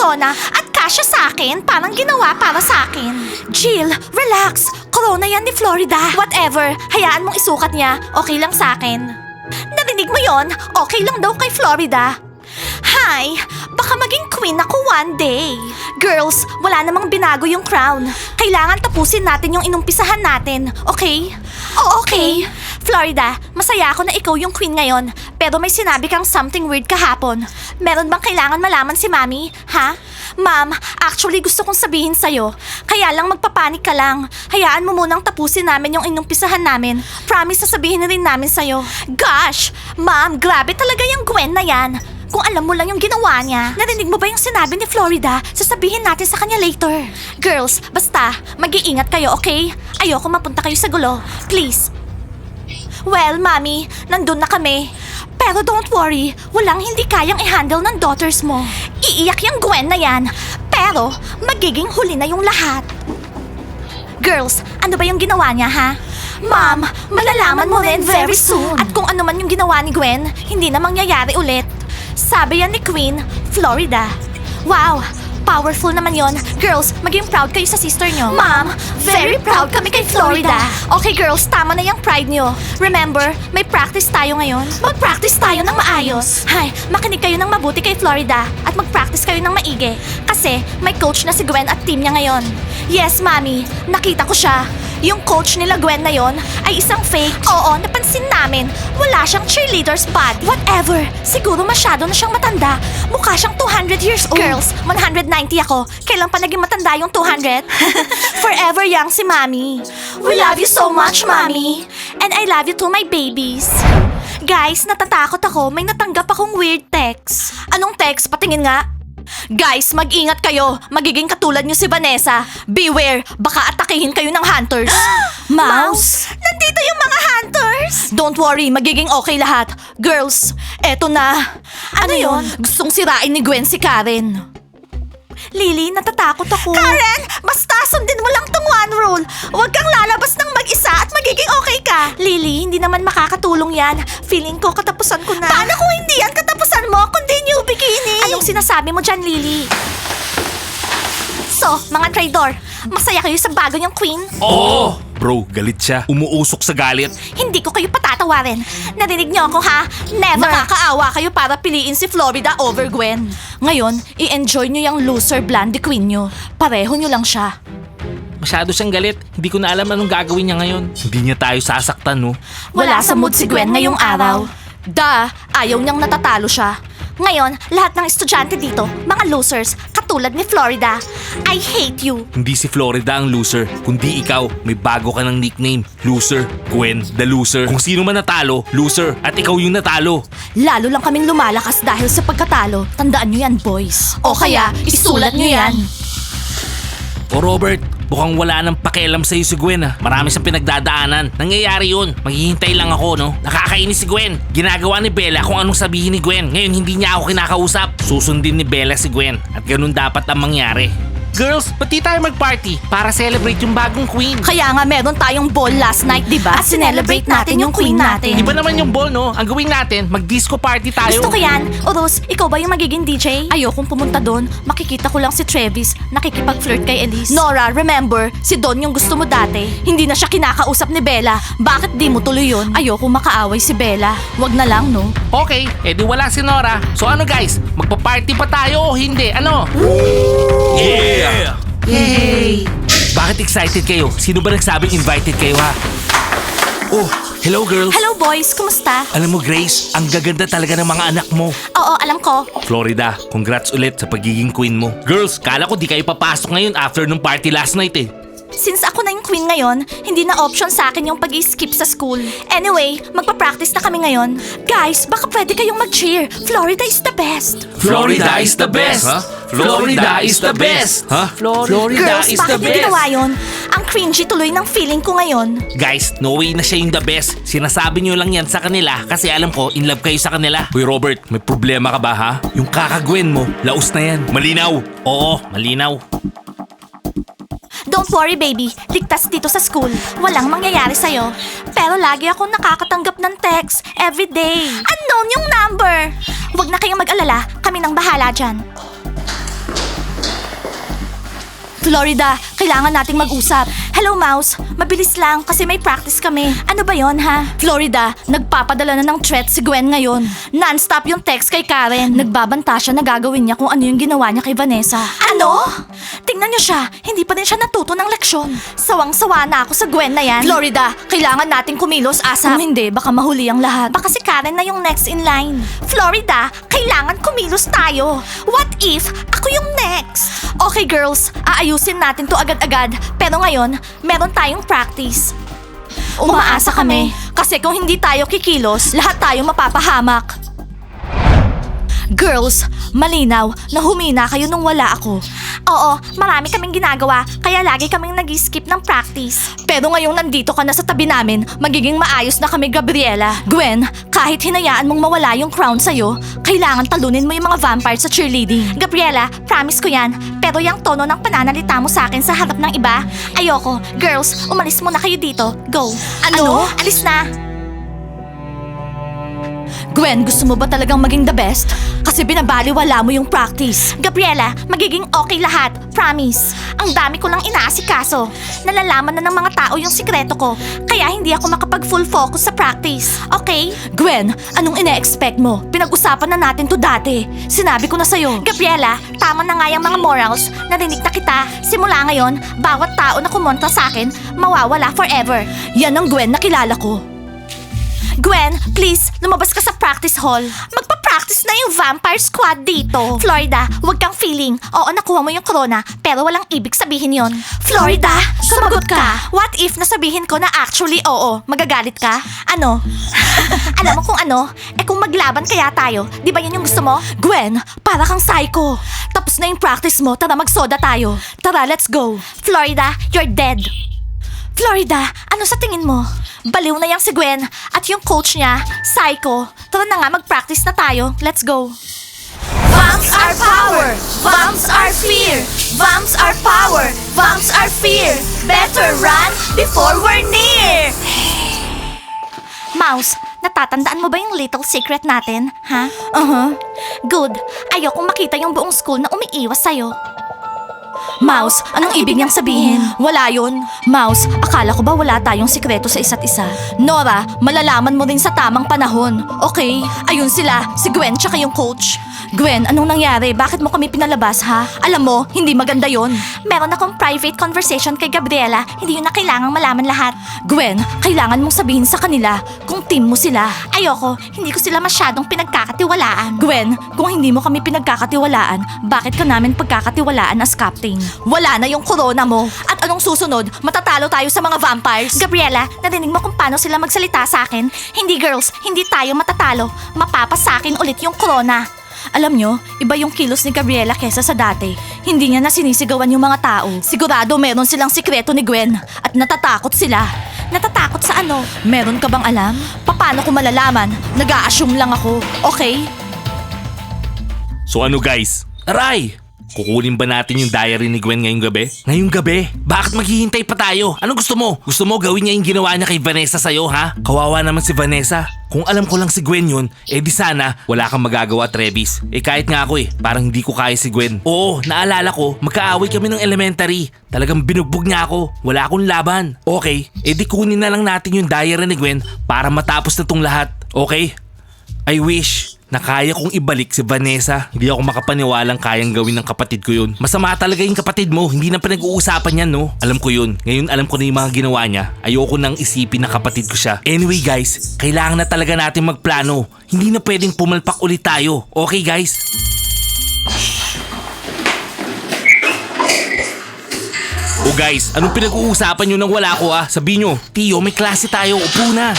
corona at kasya sa akin, parang ginawa para sa akin. Jill, relax. Corona yan ni Florida. Whatever, hayaan mong isukat niya. Okay lang sa akin. Narinig mo yon? Okay lang daw kay Florida. Hi! Baka maging queen ako one day. Girls, wala namang binago yung crown. Kailangan tapusin natin yung inumpisahan natin, okay? Oo, okay. Florida, masaya ako na ikaw yung queen ngayon. Pero may sinabi kang something weird kahapon. Meron bang kailangan malaman si Mami? Ha? Ma'am, actually gusto kong sabihin sa'yo. Kaya lang magpapanik ka lang. Hayaan mo munang tapusin namin yung inumpisahan namin. Promise sasabihin rin namin sa'yo. Gosh! Ma'am, grabe talaga yung Gwen na yan. Kung alam mo lang yung ginawa niya. Narinig mo ba yung sinabi ni Florida? Sasabihin natin sa kanya later. Girls, basta, mag-iingat kayo, okay? Ayoko mapunta kayo sa gulo. Please. Well, Mami, nandun na kami. Pero don't worry, walang hindi kayang i-handle ng daughters mo. Iiyak yung Gwen na yan. Pero, magiging huli na yung lahat. Girls, ano ba yung ginawa niya, ha? Ma'am, malalaman mo rin very soon. At kung ano man yung ginawa ni Gwen, hindi na mangyayari ulit. Sabi yan ni Queen, Florida. Wow, powerful naman yon. Girls, maging proud kayo sa sister nyo. Ma'am, very proud kami kay Florida. Okay girls, tama na yung pride nyo. Remember, may practice tayo ngayon. Mag-practice tayo ng maayos. Hay, makinig kayo ng mabuti kay Florida at mag-practice kayo ng maigi. Kasi may coach na si Gwen at team niya ngayon. Yes, Mami, nakita ko siya. Yung coach nila Gwen na yon ay isang fake. Oo, napansin namin. Wala siyang cheerleader's body. Whatever. Siguro masyado na siyang matanda. Mukha siyang 200 years old. Girls, 190 ako. Kailan pa naging matanda yung 200? Forever young si Mami. We love you so much, Mami. And I love you too, my babies. Guys, natatakot ako. May natanggap akong weird text. Anong text? Patingin nga. Guys, mag-ingat kayo. Magiging katulad niyo si Vanessa. Beware, baka atakihin kayo ng hunters. Mouse? Nandito yung mga hunters? Don't worry, magiging okay lahat. Girls, eto na. Ano, yon? Gustong sirain ni Gwen si Karen. Lily, natatakot ako. Karen, basta sundin mo lang tong one rule. Huwag kang lalabas ng mag-isa at magiging okay ka. Lily, hindi naman makakatulong yan. Feeling ko katapusan ko na. Paano kung hindi yan katapusan sinasabi mo dyan, Lily? So, mga traidor, masaya kayo sa bago niyong queen? Oo! Bro, galit siya. Umuusok sa galit. Hindi ko kayo patatawarin. Narinig niyo ako ha? Never. Nakakaawa kayo para piliin si Florida over Gwen. Ngayon, i-enjoy niyo yung loser blondie queen niyo. Pareho niyo lang siya. Masyado siyang galit. Hindi ko na alam anong gagawin niya ngayon. Hindi niya tayo sasaktan, no? Wala sa mood si Gwen ngayong araw. Da, ayaw niyang natatalo siya. Ngayon, lahat ng estudyante dito, mga losers, katulad ni Florida. I hate you. Hindi si Florida ang loser, kundi ikaw. May bago ka ng nickname. Loser. Gwen, the loser. Kung sino man natalo, loser. At ikaw yung natalo. Lalo lang kaming lumalakas dahil sa pagkatalo. Tandaan niyo yan, boys. O kaya, isulat niyo yan. O Robert, mukhang wala nang pakialam sa'yo si Gwen ah. Marami siyang pinagdadaanan. Nangyayari yun. Maghihintay lang ako, no? Nakakainis si Gwen. Ginagawa ni Bella kung anong sabihin ni Gwen. Ngayon hindi niya ako kinakausap. Susundin ni Bella si Gwen. At ganun dapat ang mangyari. Girls, pati tayo mag-party para celebrate yung bagong queen. Kaya nga meron tayong ball last night, di ba? At sinelebrate natin yung queen natin. Iba naman yung ball, no? Ang gawin natin, mag-disco party tayo. Gusto ko yan. O Rose, ikaw ba yung magiging DJ? Ayokong pumunta doon. Makikita ko lang si Travis nakikipag-flirt kay Elise. Nora, remember, si Don yung gusto mo dati. Hindi na siya kinakausap ni Bella. Bakit di mo tuloy yun? Ayoko makaaway si Bella. Wag na lang, no? Okay, edi wala si Nora. So ano guys, magpa-party pa tayo o hindi? Ano? Yeah! Yay! Bakit excited kayo? Sino ba nagsabing invited kayo ha? Oh, hello girls. Hello boys, kumusta? Alam mo Grace, ang gaganda talaga ng mga anak mo. Oo, alam ko. Florida, congrats ulit sa pagiging queen mo. Girls, kala ko di kayo papasok ngayon after nung party last night eh. Since ako na yung queen ngayon, hindi na option sa akin yung pag skip sa school. Anyway, magpa-practice na kami ngayon. Guys, baka pwede kayong mag-cheer. Florida is the best. Florida is the best! Huh? Florida is the best! Huh? Florida Girls, is the bakit niyo best! ginawa yun? Ang cringy tuloy ng feeling ko ngayon. Guys, no way na siya yung the best. Sinasabi niyo lang yan sa kanila kasi alam ko in love kayo sa kanila. Hoy Robert, may problema ka ba ha? Yung kakagwen mo, laos na yan. Malinaw. Oo, malinaw. Don't worry baby, ligtas dito sa school. Walang mangyayari sa'yo. Pero lagi ako nakakatanggap ng text every day. Unknown yung number! Huwag na kayong mag-alala, kami nang bahala dyan. Florida, kailangan nating mag-usap. Hello, Mouse. Mabilis lang kasi may practice kami. Ano ba yon ha? Florida, nagpapadala na ng threat si Gwen ngayon. Non-stop yung text kay Karen. Nagbabanta siya na gagawin niya kung ano yung ginawa niya kay Vanessa. Ano? Tingnan niyo siya. Hindi pa din siya natuto ng leksyon. Sawang-sawa na ako sa Gwen na yan. Florida, kailangan nating kumilos asap. Kung hindi, baka mahuli ang lahat. Baka si Karen na yung next in line. Florida, kailangan kumilos tayo. What if ako yung next? Okay girls, aayusin natin to agad-agad. Pero ngayon, meron tayong practice. Umaasa kami. Kasi kung hindi tayo kikilos, lahat tayo mapapahamak. Girls, malinaw na humina kayo nung wala ako. Oo, marami kaming ginagawa, kaya lagi kaming nag skip ng practice. Pero ngayong nandito ka na sa tabi namin, magiging maayos na kami, Gabriela. Gwen, kahit hinayaan mong mawala yung crown sa'yo, kailangan talunin mo yung mga vampires sa cheerleading. Gabriela, promise ko yan. Pero yung tono ng pananalita mo sa akin sa harap ng iba, ayoko. Girls, umalis muna kayo dito. Go. Ano? Alis na. Gwen, gusto mo ba talagang maging the best? Kasi binabaliwala mo yung practice. Gabriela, magiging okay lahat. Promise. Ang dami ko lang inaasikaso. Nalalaman na ng mga tao yung sikreto ko. Kaya hindi ako makapag full focus sa practice. Okay? Gwen, anong ine-expect mo? Pinag-usapan na natin to dati. Sinabi ko na sa'yo. Gabriela, tama na nga yung mga morals. Narinig na kita. Simula ngayon, bawat tao na kumontra sa akin, mawawala forever. Yan ang Gwen na kilala ko. Gwen, please, lumabas ka sa practice hall. Magpa-practice na yung vampire squad dito. Florida, huwag kang feeling. Oo, nakuha mo yung corona, pero walang ibig sabihin yon. Florida, sumagot ka. What if nasabihin ko na actually oo, magagalit ka? Ano? Alam mo kung ano? Eh kung maglaban kaya tayo, di ba yun yung gusto mo? Gwen, para kang psycho. Tapos na yung practice mo, tara magsoda tayo. Tara, let's go. Florida, you're dead. Florida, ano sa tingin mo? Baliw na yang si Gwen at yung coach niya, Psycho. Tara na nga, mag-practice na tayo. Let's go. Vamps are power! Vamps are fear! Vamps are power! Vamps are fear! Better run before we're near! Mouse, natatandaan mo ba yung little secret natin? Ha? Uh-huh. Good. Ayokong makita yung buong school na umiiwas sa'yo. Mouse, anong ibig niyang sabihin? Wala yun. Mouse, akala ko ba wala tayong sikreto sa isa't isa? Nora, malalaman mo rin sa tamang panahon. Okay? Ayun sila, si Gwen tsaka yung coach. Gwen, anong nangyari? Bakit mo kami pinalabas, ha? Alam mo, hindi maganda yon. Meron akong private conversation kay Gabriela. Hindi yun na kailangang malaman lahat. Gwen, kailangan mong sabihin sa kanila kung team mo sila. Ayoko, hindi ko sila masyadong pinagkakatiwalaan. Gwen, kung hindi mo kami pinagkakatiwalaan, bakit ka namin pagkakatiwalaan as captain? Wala na yung corona mo. At anong susunod? Matatalo tayo sa mga vampires? Gabriela, narinig mo kung paano sila magsalita sa akin? Hindi girls, hindi tayo matatalo. Mapapasakin ulit yung corona. Alam nyo, iba yung kilos ni Gabriela kesa sa dati. Hindi niya na sinisigawan yung mga tao. Sigurado meron silang sikreto ni Gwen at natatakot sila. Natatakot sa ano? Meron ka bang alam? Paano ko malalaman? Nag-a-assume lang ako, okay? So ano guys? Aray! Kukunin ba natin yung diary ni Gwen ngayong gabi? Ngayong gabi? Bakit maghihintay pa tayo? Anong gusto mo? Gusto mo gawin niya yung ginawa niya kay Vanessa sa'yo, ha? Kawawa naman si Vanessa. Kung alam ko lang si Gwen yun, eh di sana wala kang magagawa, Travis. Eh kahit nga ako eh, parang hindi ko kaya si Gwen. Oo, naalala ko, magkaaway kami ng elementary. Talagang binugbog niya ako. Wala akong laban. Okay, eh di kunin na lang natin yung diary ni Gwen para matapos na tong lahat. Okay? I wish na kaya kong ibalik si Vanessa. Hindi ako makapaniwalang kayang gawin ng kapatid ko yun. Masama talaga yung kapatid mo. Hindi na pinag-uusapan yan, no? Alam ko yun. Ngayon alam ko na yung mga ginawa niya. Ayoko nang isipin na kapatid ko siya. Anyway guys, kailangan na talaga natin magplano. Hindi na pwedeng pumalpak ulit tayo. Okay guys? Oh guys, anong pinag-uusapan nyo nang wala ko ah? Sabihin nyo, Tio, may klase tayo. Upo na.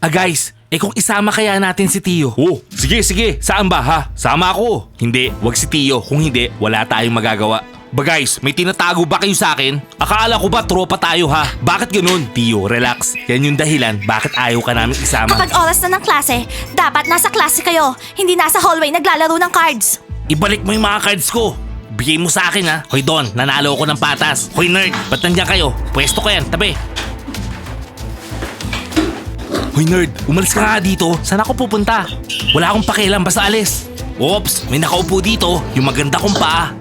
Ah guys, eh kung isama kaya natin si Tio? Oh, sige sige, saan ba ha? Sama ako. Hindi, wag si Tio. Kung hindi, wala tayong magagawa. Ba guys, may tinatago ba kayo sa akin? Akala ko ba tropa tayo ha? Bakit ganun? Tio, relax. Yan yung dahilan bakit ayaw ka namin isama. Kapag oras na ng klase, dapat nasa klase kayo, hindi nasa hallway naglalaro ng cards. Ibalik mo yung mga cards ko. Bigay mo sa akin ha. Hoy Don, nanalo ako ng patas. Hoy nerd, ba't nandiyan kayo? Pwesto ko yan, tabi. Hoy nerd, umalis ka nga dito. Saan ako pupunta? Wala akong pakialam, basta alis. Oops, may nakaupo dito. Yung maganda kong paa.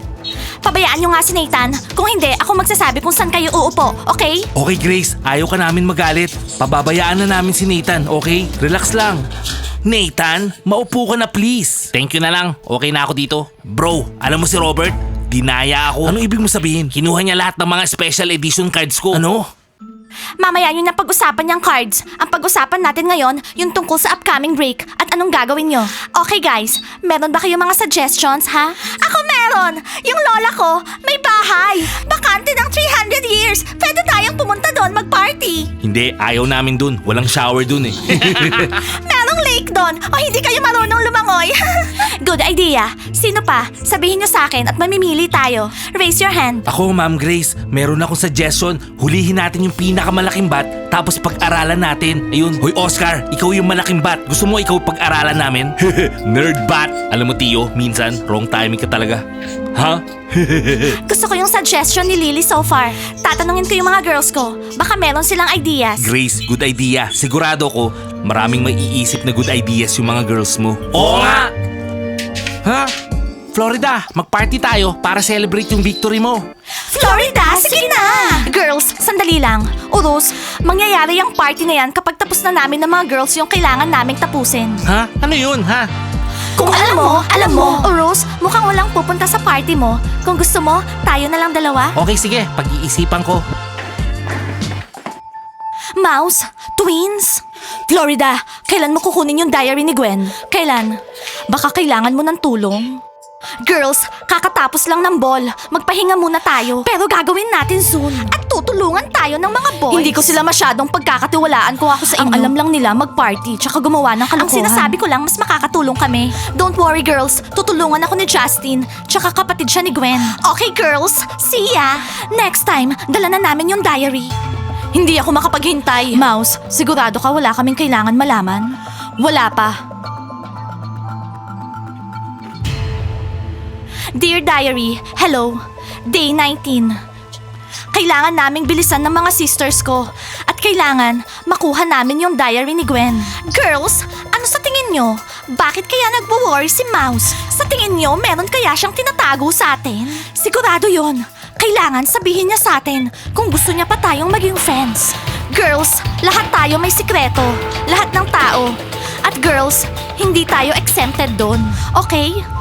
pabayaan nyo nga si Nathan. Kung hindi, ako magsasabi kung saan kayo uupo, okay? Okay Grace, ayaw ka namin magalit. Pababayaan na namin si Nathan, okay? Relax lang. Nathan, maupo ka na please. Thank you na lang. Okay na ako dito. Bro, alam mo si Robert? Dinaya ako. Ano ibig mo sabihin? Kinuha niya lahat ng mga special edition cards ko. Ano? Mamaya yun na pag-usapan niyang cards. Ang pag-usapan natin ngayon, yung tungkol sa upcoming break at anong gagawin nyo. Okay guys, meron ba kayong mga suggestions ha? Ako meron! Yung lola ko, may bahay! Bakante ng 300 years! Pwede tayong pumunta doon mag-party! Hindi, ayaw namin dun. Walang shower dun eh. Merong lake doon o hindi kayo marunong lumangoy. Good idea. Sino pa? Sabihin nyo sa akin at mamimili tayo. Raise your hand. ako, Ma'am Grace, meron akong suggestion. Hulihin natin yung pinakamalaking bat, tapos pag-aralan natin. Ayun. Hoy, Oscar, ikaw yung malaking bat. Gusto mo ikaw pag-aralan namin? Nerd bat! Alam mo, Tio, minsan, wrong timing ka talaga. Ha? Gusto ko yung suggestion ni Lily so far. Tatanungin ko yung mga girls ko. Baka meron silang ideas. Grace, good idea. Sigurado ko, maraming maiisip na good ideas yung mga girls mo. Oo nga! Ha? Florida, mag-party tayo para celebrate yung victory mo. Florida, sige na! Girls, sandali lang. Urus, mangyayari yung party na yan kapag tapos na namin ng mga girls yung kailangan naming tapusin. Ha? Ano yun, ha? Kung alam mo, alam mo. Urus, mukhang walang pupunta sa party mo. Kung gusto mo, tayo na lang dalawa. Okay, sige. Pag-iisipan ko. Mouse, twins. Florida, kailan mo kukunin yung diary ni Gwen? Kailan? Baka kailangan mo ng tulong. Girls, kakatapos lang ng ball. Magpahinga muna tayo. Pero gagawin natin soon. At tutulungan tayo ng mga boys. Hindi ko sila masyadong pagkakatiwalaan kung ako sa inyo. Ang alam lang nila mag-party tsaka gumawa ng kalokohan. Ang sinasabi ko lang, mas makakatulong kami. Don't worry girls, tutulungan ako ni Justin. Tsaka kapatid siya ni Gwen. Okay girls, see ya! Next time, dala na namin yung diary. Hindi ako makapaghintay. Mouse, sigurado ka wala kaming kailangan malaman? Wala pa. Dear Diary, hello. Day 19. Kailangan naming bilisan ng mga sisters ko. At kailangan makuha namin yung diary ni Gwen. Girls, ano sa tingin nyo? Bakit kaya nagwo-worry si Mouse? Sa tingin nyo, meron kaya siyang tinatago sa atin? Sigurado yon. Kailangan sabihin niya sa atin kung gusto niya pa tayong maging friends. Girls, lahat tayo may sikreto. Lahat ng tao. At girls, hindi tayo exempted doon. Okay?